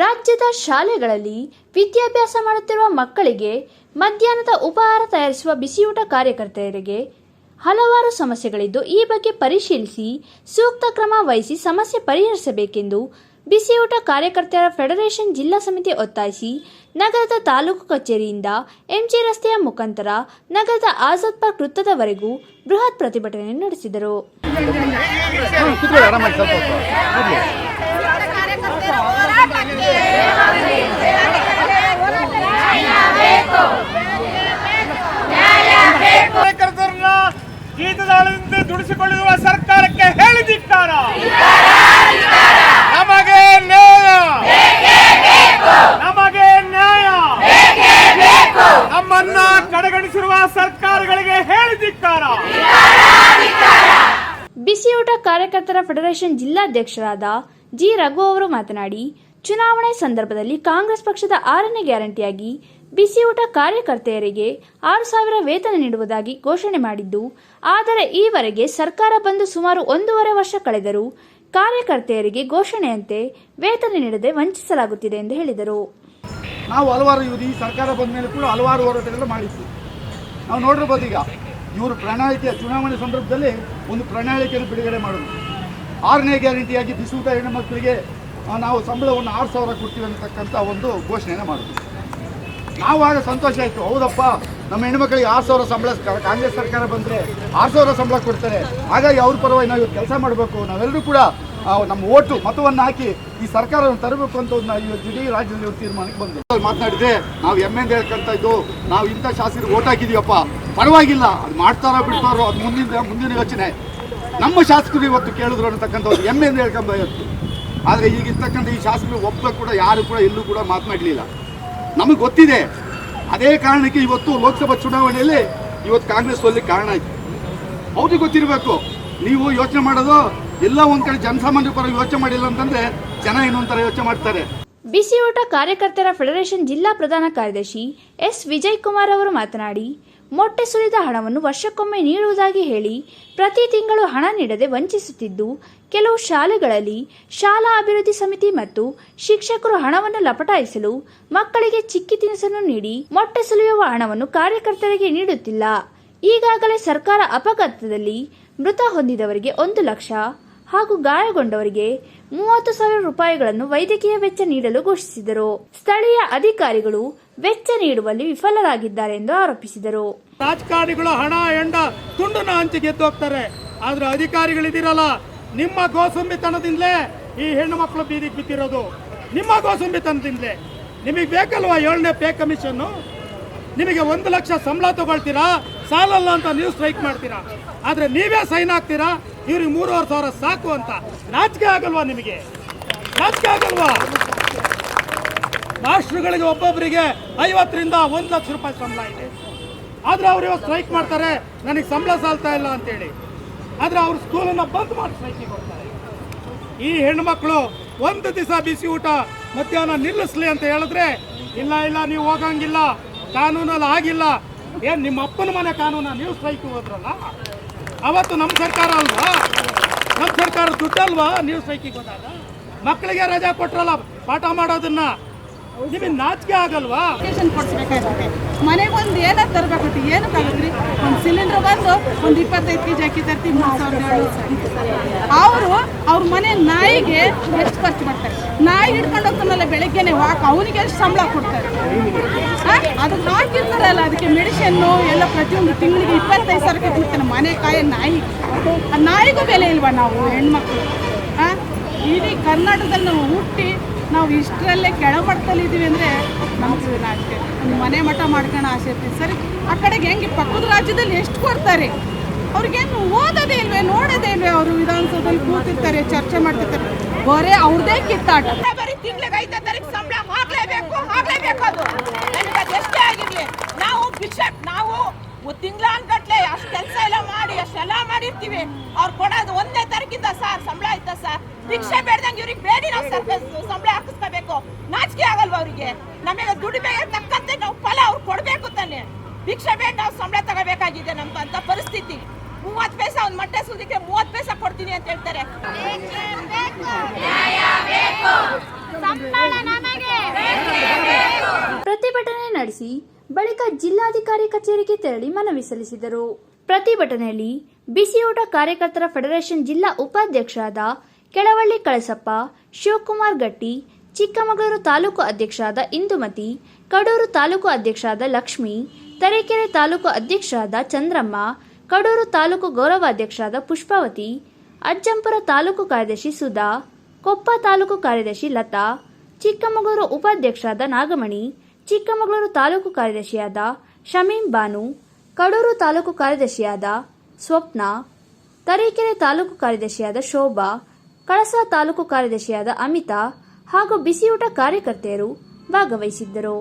ರಾಜ್ಯದ ಶಾಲೆಗಳಲ್ಲಿ ವಿದ್ಯಾಭ್ಯಾಸ ಮಾಡುತ್ತಿರುವ ಮಕ್ಕಳಿಗೆ ಮಧ್ಯಾಹ್ನದ ಉಪಹಾರ ತಯಾರಿಸುವ ಬಿಸಿಯೂಟ ಕಾರ್ಯಕರ್ತೆಯರಿಗೆ ಹಲವಾರು ಸಮಸ್ಯೆಗಳಿದ್ದು, ಈ ಬಗ್ಗೆ ಪರಿಶೀಲಿಸಿ ಸೂಕ್ತ ಕ್ರಮ ವಹಿಸಿ ಸಮಸ್ಯೆ ಪರಿಹರಿಸಬೇಕೆಂದು ಬಿಸಿಯೂಟ ಕಾರ್ಯಕರ್ತರ ಫೆಡರೇಷನ್ ಜಿಲ್ಲಾ ಸಮಿತಿ ಒತ್ತಾಯಿಸಿ ನಗರದ ತಾಲೂಕು ಕಚೇರಿಯಿಂದ ಎಂಜಿ ರಸ್ತೆಯ ಮುಖಾಂತರ ನಗರದ ಆಜಾದ್ ಪಾರ್ಕ್ ವೃತ್ತದವರೆಗೂ ಬೃಹತ್ ಪ್ರತಿಭಟನೆ ನಡೆಸಿದರು. ದುಡಿಸಿಕೊಳ್ಳುವ ಸರ್ಕಾರಕ್ಕೆ ಹೇಳಿದಿಕ್ಕಾರ. ನಮಗೆ ನ್ಯಾಯ. ನಮಗೆ ನ್ಯಾಯ. ನಮ್ಮನ್ನ ಕಡೆಗಣಿಸಿರುವ ಸರ್ಕಾರಗಳಿಗೆ ಹೇಳಿದಿಕ್ಕಾರ. ಬಿಸಿಯೂಟ ಕಾರ್ಯಕರ್ತರ ಫೆಡರೇಷನ್ ಜಿಲ್ಲಾಧ್ಯಕ್ಷರಾದ ಜಿ ರಘು ಅವರು ಮಾತನಾಡಿ, ಚುನಾವಣೆ ಸಂದರ್ಭದಲ್ಲಿ ಕಾಂಗ್ರೆಸ್ ಪಕ್ಷದ ಆರನೇ ಗ್ಯಾರಂಟಿಯಾಗಿ ಬಿಸಿಯೂಟ ಕಾರ್ಯಕರ್ತೆಯರಿಗೆ ಆರು ಸಾವಿರ ವೇತನ ನೀಡುವುದಾಗಿ ಘೋಷಣೆ ಮಾಡಿದ್ದು, ಆದರೆ ಈವರೆಗೆ ಸರ್ಕಾರ ಬಂದು ಸುಮಾರು ಒಂದೂವರೆ ವರ್ಷ ಕಳೆದರೂ ಕಾರ್ಯಕರ್ತೆಯರಿಗೆ ಘೋಷಣೆಯಂತೆ ವೇತನ ನೀಡದೆ ವಂಚಿಸಲಾಗುತ್ತಿದೆ ಎಂದು ಹೇಳಿದರು. ನಾವು ಹಲವಾರು ಇವರು ಈ ಸರ್ಕಾರ ಬಂದ ಮೇಲೆ ಕೂಡ ಹಲವಾರು ಹೋರಾಟಗಳು ಮಾಡಿದ್ವಿ. ನಾವು ನೋಡಿರ್ಬೋದು ಈಗ, ಇವರು ಪ್ರಣಾಳಿಕೆಯ ಚುನಾವಣೆ ಸಂದರ್ಭದಲ್ಲಿ ಒಂದು ಪ್ರಣಾಳಿಕೆಯನ್ನು ಬಿಡುಗಡೆ ಮಾಡೋದು ಆರನೇ ಗ್ಯಾರಂಟಿಯಾಗಿ ಊಟ ಹೆಣ್ಣು ಮಕ್ಕಳಿಗೆ ನಾವು ಸಂಬಳವನ್ನು ಆರು ಸಾವಿರ ಕೊಡ್ತೀವಿ ಅನ್ನತಕ್ಕಂಥ ಒಂದು ಘೋಷಣೆಯನ್ನು ಮಾಡಿದ್ವಿ. ನಾವು ಆಗ ಸಂತೋಷ ಆಯಿತು. ಹೌದಪ್ಪ. ನಮ್ಮ ಹೆಣ್ಮಕ್ಳಿಗೆ ಆರು ಸಾವಿರ ಸಂಬಳ ಕಾಂಗ್ರೆಸ್ ಸರ್ಕಾರ ಬಂದರೆ ಆರು ಸಾವಿರ ಸಂಬಳ ಕೊಡ್ತಾರೆ. ಹಾಗಾಗಿ ಅವ್ರ ಪರವಾಗಿ ನಾವು ಕೆಲಸ ಮಾಡಬೇಕು. ನಾವೆಲ್ಲರೂ ಕೂಡ ನಮ್ಮ ಓಟು ಮತವನ್ನು ಹಾಕಿ ಈ ಸರ್ಕಾರವನ್ನು ತರಬೇಕು ಅಂತ ಒಂದು ಇವತ್ತು ಇಡೀ ರಾಜ್ಯದಲ್ಲಿ ಒಂದು ತೀರ್ಮಾನಕ್ಕೆ ಬಂದು ಮಾತನಾಡಿದೆ ನಾವು ಎನ್ ಹೇಳ್ಕೊಂತ ಇದ್ದು, ನಾವು ಇಂಥ ಶಾಸಕರಿಗೆ ಓಟ್ ಹಾಕಿದೀವಪ್ಪ. ಪರವಾಗಿಲ್ಲ. ಅದು ಮಾಡ್ತಾರೋ ಬಿಡ್ತಾರೋ ಅದು ಮುಂದಿನ ಮುಂದಿನ ಯೋಚನೆ. ನಮ್ಮ ಶಾಸಕರು ಇವತ್ತು ಕೇಳಿದ್ರು ಅನ್ನತಕ್ಕಂಥ ಒಂದು ಎನ್ ಹೇಳ್ಕೊಂಬ ಆದರೆ ಈಗ ಇರ್ತಕ್ಕಂಥ ಈ ಶಾಸಕರು ಒಬ್ಬ ಕೂಡ, ಯಾರು ಕೂಡ ಎಲ್ಲೂ ಕೂಡ ಮಾತನಾಡಲಿಲ್ಲ. ನಮಗೆ ಗೊತ್ತಿದೆ. ಅದೇ ಕಾರಣಕ್ಕೆ ಇವತ್ತು ಲೋಕಸಭಾ ಚುನಾವಣೆಯಲ್ಲಿ ಇವತ್ತು ಕಾಂಗ್ರೆಸ್ ಸೋಲಿಗೆ ಕಾರಣ ಆಯ್ತು. ಅವ್ರಿಗೆ ಗೊತ್ತಿರಬೇಕು, ನೀವು ಯೋಚನೆ ಮಾಡೋದು ಎಲ್ಲ ಒಂದು ಕಡೆ ಜನಸಾಮಾನ್ಯ ಪರ ಯೋಚನೆ ಮಾಡಿಲ್ಲ ಅಂತಂದ್ರೆ ಜನ ಇನ್ನೊಂಥರ ಯೋಚನೆ ಮಾಡ್ತಾರೆ. ಬಿಸಿಯೂಟ ಕಾರ್ಯಕರ್ತರ ಫೆಡರೇಷನ್ ಜಿಲ್ಲಾ ಪ್ರಧಾನ ಕಾರ್ಯದರ್ಶಿ ಎಸ್. ವಿಜಯ್ ಕುಮಾರ್ ಅವರು ಮಾತನಾಡಿ, ಮೊಟ್ಟೆ ಸುರಿದ ಹಣವನ್ನು ವರ್ಷಕ್ಕೊಮ್ಮೆ ನೀಡುವುದಾಗಿ ಹೇಳಿ ಪ್ರತಿ ತಿಂಗಳು ಹಣ ನೀಡದೆ ವಂಚಿಸುತ್ತಿದ್ದು, ಕೆಲವು ಶಾಲೆಗಳಲ್ಲಿ ಶಾಲಾ ಅಭಿವೃದ್ಧಿ ಸಮಿತಿ ಮತ್ತು ಶಿಕ್ಷಕರು ಹಣವನ್ನು ಲಪಟಾಯಿಸಲು ಮಕ್ಕಳಿಗೆ ಚಿಕ್ಕಿ ತಿನಿಸನ್ನು ನೀಡಿ ಮೊಟ್ಟೆ ಸುಲಿಯುವ ಹಣವನ್ನು ಕಾರ್ಯಕರ್ತರಿಗೆ ನೀಡುತ್ತಿಲ್ಲ. ಈಗಾಗಲೇ ಸರ್ಕಾರ ಅಪಘಾತದಲ್ಲಿ ಮೃತ ಹೊಂದಿದವರಿಗೆ ಒಂದು ಲಕ್ಷ ಹಾಗೂ ಗಾಯಗೊಂಡವರಿಗೆ ಮೂವತ್ತು ಸಾವಿರ ರೂಪಾಯಿಗಳನ್ನು ವೈದ್ಯಕೀಯ ವೆಚ್ಚ ನೀಡಲು ಘೋಷಿಸಿದರು. ಸ್ಥಳೀಯ ಅಧಿಕಾರಿಗಳು ವೆಚ್ಚ ನೀಡುವಲ್ಲಿ ವಿಫಲರಾಗಿದ್ದಾರೆ ಎಂದು ಆರೋಪಿಸಿದರು. ರಾಜಕಾರಣಿಗಳು ಹಣ, ಎಂಡ ತುಂಡನ ಹಂಚಿ ಗೆದ್ದು ಹೋಗ್ತಾರೆ. ಆದ್ರೆ ಅಧಿಕಾರಿಗಳಿದಿರಲ್ಲ ನಿಮ್ಮ ಗೋಸಂಬಿತನದಿಂದಲೇ ಈ ಹೆಣ್ಣು ಮಕ್ಕಳು ಬೀದಿಗೆ ಬಿದ್ದಿರೋದು. ನಿಮ್ಮ ಗೋಸಂಬಿತನದಿಂದಲೇ. ನಿಮಗೆ ಬೇಕಲ್ವಾ ಏಳನೇ ಪೇ ಕಮಿಷನ್ನು? ನಿಮಗೆ ಒಂದು ಲಕ್ಷ ಸಂಬಳ ತಗೊಳ್ತೀರಾ? ಸಾಲಲ್ಲ ಅಂತ ನೀವು ಸ್ಟ್ರೈಕ್ ಮಾಡ್ತೀರಾ? ಆದ್ರೆ ನೀವೇ ಸೈನ್ ಆಗ್ತೀರಾ ಇವ್ರಿಗೆ ಮೂರುವರೆ ಸಾವಿರ ಸಾಕು ಅಂತ. ನಾಚಿಕೆ ಆಗಲ್ವಾ ನಿಮಗೆ? ನಾಚಿಕೆ ಆಗಲ್ವಾ? ಮಾಸ್ಟ್ರುಗಳಿಗೆ ಒಬ್ಬೊಬ್ಬರಿಗೆ ಐವತ್ತರಿಂದ ಒಂದು ಲಕ್ಷ ರೂಪಾಯಿ ಸಂಬಳ ಇದೆ. ಆದ್ರೆ ಅವ್ರು ಇವತ್ತು ಸ್ಟ್ರೈಕ್ ಮಾಡ್ತಾರೆ, ನನಗೆ ಸಂಬಳ ಸಾಲ್ತಾ ಇಲ್ಲ ಅಂತೇಳಿ. ಆದ್ರೆ ಅವ್ರ ಸ್ಕೂಲನ್ನ ಬಂದ್ ಮಾಡಿ ಸ್ಟ್ರೈಕಿಗೆ ಹೋಗ್ತಾರೆ ಈ ಹೆಣ್ಮಕ್ಳು ಒಂದು ದಿವಸ ಬಿಸಿ ಊಟ, ಮಧ್ಯಾಹ್ನ ನಿಲ್ಲಿಸ್ಲಿ ಅಂತ ಹೇಳಿದ್ರೆ, ಇಲ್ಲ ಇಲ್ಲ, ನೀವು ಹೋಗಂಗಿಲ್ಲ. ಕಾನೂನಲ್ಲಿ ಆಗಿಲ್ಲ ಏನು ನಿಮ್ಮ ಅಪ್ಪನ ಮನೆ ಕಾನೂನ? ನೀವು ಸ್ಟ್ರೈಕ್ ಹೋದ್ರಲ್ಲ? ಅವತ್ತು ನಮ್ಮ ಸರ್ಕಾರ ಅಲ್ವಾ? ನಮ್ಮ ಸರ್ಕಾರ ದುಡ್ಡಲ್ವಾ? ನೀವು ಸ್ಟ್ರೈಕಿಗೆ ಹೋದಾಗ? ಮಕ್ಕಳಿಗೆ ರಜಾ ಕೊಟ್ರಲ್ಲ ಪಾಠ ಮಾಡೋದನ್ನ? ನಿಮಗೆ ನಾಚಿಕೆ ಆಗಲ್ವಾ? ಕೊಡಿಸ್ಬೇಕಾಗುತ್ತೆ ಮನೆಗೆ ಒಂದು ಏನೋ ಏನಕ್ಕೆ ಏನಕ್ಕಾಗತ್ರಿ ಒಂದು ಸಿಲಿಂಡರ್ ಬಂದು ಒಂದು ಇಪ್ಪತ್ತೈದು ಕೆ ಜಿ ಅಕ್ಕಿ ತರ್ತೀವಿ ಮೂರು ಸಾವಿರದ ಏಳು ಅವರು, ಅವ್ರ ಮನೆ ನಾಯಿಗೆ ಎಷ್ಟು ಖರ್ಚು ಮಾಡ್ತಾರೆ? ನಾಯಿ ಹಿಡ್ಕೊಂಡು ಹೋಗ್ತಾನಲ್ಲ, ಬೆಳಗ್ಗೆನೆ ವಾಕ್ ಅವನಿಗೆ ಎಷ್ಟು ಸಂಬಳ ಕೊಡ್ತಾರೆ? ಅದಕ್ಕೆ ಹಾಕಿರ್ತಾರಲ್ಲ ಅದಕ್ಕೆ ಮೆಡಿಸಿನ್ನು ಎಲ್ಲ ಪ್ರತಿಯೊಂದು ತಿಂಗಳಿಗೆ ಇಪ್ಪತ್ತೈದು ಸಾವಿರಕ್ಕೆ ಕೊಡ್ತಾನೆ ಮನೆ ಕಾಯ ನಾಯಿ. ಆ ನಾಯಿಗೂ ಬೆಲೆ ಇಲ್ವಾ ನಾವು, ಹೆಣ್ಮಕ್ಳು? ಹಾಂ ಇಡೀ ಕರ್ನಾಟಕದಲ್ಲಿ ನಾವು ಹುಟ್ಟಿ ನಾವು ಇಷ್ಟರಲ್ಲೇ ಕೆಳಮಟ್ಟದಲ್ಲಿ ಇದ್ದೀವಿ ಅಂದರೆ ನಮ್ಗೆ ನಾಚಿಕೆ ಒಂದು ಮನೆ ಮಠ ಮಾಡ್ಕೊಂಡು ಆಸೆ ಇರ್ತೀವಿ ಸರಿ, ಆ ಕಡೆಗೆ ಹೆಂಗೆ ಪಕ್ಕದ ರಾಜ್ಯದಲ್ಲಿ ಎಷ್ಟು ಕೊಡ್ತಾರೆ? ಅವ್ರಿಗೇನು ಓದೋದೇ ಇಲ್ವೇ, ನೋಡೋದೇ ಇಲ್ವೇ ಅವರು ವಿಧಾನಸೌಧದಲ್ಲಿ ಕೂತಿರ್ತಾರೆ, ಚರ್ಚೆ ಮಾಡ್ತಿರ್ತಾರೆ. ಬರೇ ಅವ್ರದೇ ಕಿತ್ತಾಟ. ಬರೀ ಐದನೇ ಸಂಬಳ ಅದು. ಆಗಿರ್ಲಿ, ನಾವು ನಾವು ತಿಂಗಳಾನ್ಗಟ್ಲೆ ಅಷ್ಟು ಕೆಲಸ ಎಲ್ಲ ಮಾಡಿ ಅಷ್ಟೆಲ್ಲ ಮಾಡಿರ್ತೀವಿ. ಅವ್ರು ಕೊಡೋದು ಒಂದೇ ತಾರೀಕಿಂದ ಸರ್, ಸಂಬಳ ಆಯ್ತಾ ಸರ್? ಭಿಕ್ಷೆ ಬೇಡ್ದಂಗೆ ಇವ್ರಿಗೆ ಬೇಡಿ ನಾವು ಸರ್ಕಸ್ ಸಂಬಳ ಹಾಕಿಸ್ಕೋಬೇಕು. ನಾಚಿಕೆ ಆಗಲ್ವಾ ಅವರಿಗೆ? ನಮಗೆ ದುಡಿಮೆಗೆ ತಕ್ಕಂತೆ ನಾವು ಫಲ ಅವ್ರು ಕೊಡಬೇಕು ತಾನೆ. ಭಿಕ್ಷೆ ಬೇಡ ನಾವು ಸಂಬಳ ತಗೋಬೇಕಾಗಿದೆ ನಮ್ಗೆ ಅಂತ ಪರಿಸ್ಥಿತಿ. ಮೂವತ್ತು ಪೈಸ ಅವ್ನ ಮೊಟ್ಟೆ ಸುದಿಕ್ಕೆ ಮೂವತ್ತು ಪೈಸ ಕೊಡ್ತೀನಿ ಅಂತ ಹೇಳ್ತಾರೆ. ಪ್ರತಿಭಟನೆ ನಮಗೆ. ನಡೆಸಿ ಬಳಿಕ ಜಿಲ್ಲಾಧಿಕಾರಿ ಕಚೇರಿಗೆ ತೆರಳಿ ಮನವಿ ಸಲ್ಲಿಸಿದರು. ಪ್ರತಿಭಟನೆಯಲ್ಲಿ ಬಿಸಿಯೂಟ ಕಾರ್ಯಕರ್ತರ ಫೆಡರೇಷನ್ ಜಿಲ್ಲಾ ಉಪಾಧ್ಯಕ್ಷರಾದ ಕೆಳವಳ್ಳಿ ಕಳಸಪ್ಪ, ಶಿವಕುಮಾರ್ ಗಟ್ಟಿ, ಚಿಕ್ಕಮಗಳೂರು ತಾಲೂಕು ಅಧ್ಯಕ್ಷರಾದ ಇಂದುಮತಿ, ಕಡೂರು ತಾಲೂಕು ಅಧ್ಯಕ್ಷರಾದ ಲಕ್ಷ್ಮಿ, ತರೀಕೆರೆ ತಾಲೂಕು ಅಧ್ಯಕ್ಷರಾದ ಚಂದ್ರಮ್ಮ, ಕಡೂರು ತಾಲೂಕು ಗೌರವ ಅಧ್ಯಕ್ಷರಾದ ಪುಷ್ಪಾವತಿ, ಅಜ್ಜಂಪುರ ತಾಲೂಕು ಕಾರ್ಯದರ್ಶಿ ಸುಧಾ, ಕೊಪ್ಪ ತಾಲೂಕು ಕಾರ್ಯದರ್ಶಿ ಲತಾ, ಚಿಕ್ಕಮಗಳೂರು ಉಪಾಧ್ಯಕ್ಷರಾದ ನಾಗಮಣಿ, ಚಿಕ್ಕಮಗಳೂರು ತಾಲೂಕು ಕಾರ್ಯದರ್ಶಿಯಾದ ಶಮೀಂ ಬಾನು, ಕಡೂರು ತಾಲೂಕು ಕಾರ್ಯದರ್ಶಿಯಾದ ಸ್ವಪ್ನ, ತರೀಕೆರೆ ತಾಲೂಕು ಕಾರ್ಯದರ್ಶಿಯಾದ ಶೋಭಾ ಕಳಸ ತಾಲೂಕು ಕಾರ್ಯದರ್ಶಿಯಾದ ಅಮಿತಾ ಹಾಗೂ ಬಿಸಿಯೂಟ ಕಾರ್ಯಕರ್ತೆಯರು ಭಾಗವಹಿಸಿದ್ದರು.